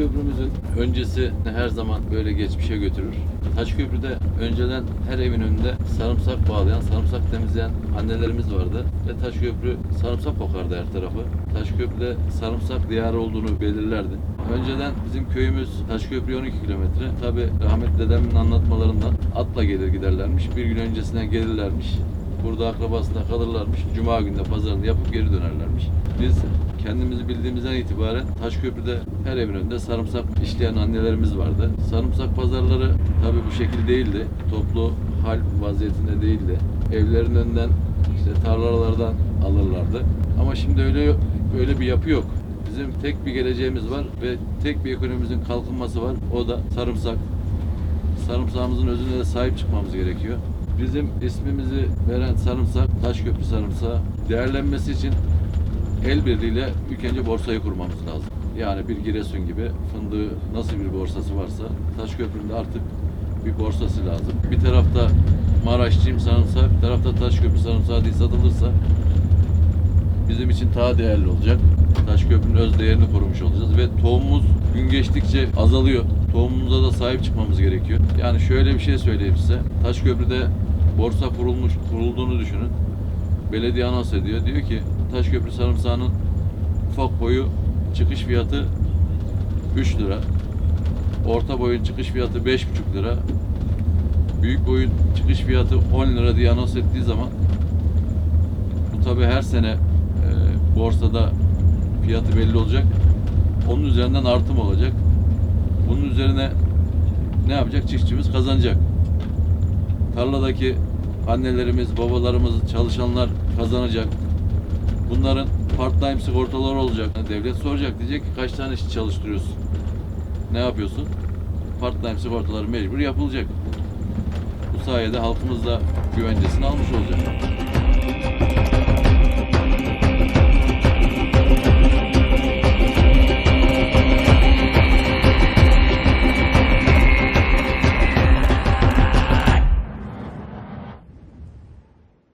köprümüzün öncesi her zaman böyle geçmişe götürür. Taşköprü'de önceden her evin önünde sarımsak bağlayan, sarımsak temizleyen annelerimiz vardı. Ve Taşköprü sarımsak kokardı her tarafı. Taşköprü'de sarımsak diyarı olduğunu belirlerdi. Önceden bizim köyümüz Taşköprü 12 kilometre. Tabi rahmetli dedemin anlatmalarından atla gelir giderlermiş. Bir gün öncesinden gelirlermiş. Burada akrabasında kalırlarmış. Cuma günde pazarını yapıp geri dönerlermiş. Biz kendimizi bildiğimizden itibaren Taşköprü'de her evin önünde sarımsak işleyen annelerimiz vardı. Sarımsak pazarları tabii bu şekil değildi. Toplu hal vaziyetinde değildi. Evlerin önünden işte tarlalardan alırlardı. Ama şimdi öyle öyle bir yapı yok. Bizim tek bir geleceğimiz var ve tek bir ekonomimizin kalkınması var. O da sarımsak. Sarımsağımızın özüne de sahip çıkmamız gerekiyor. Bizim ismimizi veren sarımsak, Taşköprü sarımsağı değerlenmesi için el birliğiyle ilk önce borsayı kurmamız lazım. Yani bir Giresun gibi fındığı nasıl bir borsası varsa Taşköprü'nün de artık bir borsası lazım. Bir tarafta Maraş Cim sarımsağı, bir tarafta Taşköprü sarımsağı diye satılırsa bizim için daha değerli olacak. Taşköprü'nün öz değerini korumuş olacağız ve tohumumuz gün geçtikçe azalıyor. Tohumumuza da sahip çıkmamız gerekiyor. Yani şöyle bir şey söyleyeyim size. Taşköprü'de borsa kurulmuş kurulduğunu düşünün. Belediye anons ediyor. Diyor ki Taşköprü sarımsağının ufak boyu çıkış fiyatı 3 lira. Orta boyun çıkış fiyatı 5,5 lira. Büyük boyun çıkış fiyatı 10 lira diye anons ettiği zaman bu tabi her sene e, borsada fiyatı belli olacak. Onun üzerinden artım olacak. Bunun üzerine ne yapacak? Çiftçimiz kazanacak. Tarladaki annelerimiz, babalarımız, çalışanlar kazanacak. Bunların part-time sigortaları olacak. Devlet soracak diyecek ki kaç tane işçi çalıştırıyorsun? Ne yapıyorsun? Part-time sigortaları mecbur yapılacak. Bu sayede halkımız da güvencesini almış olacak.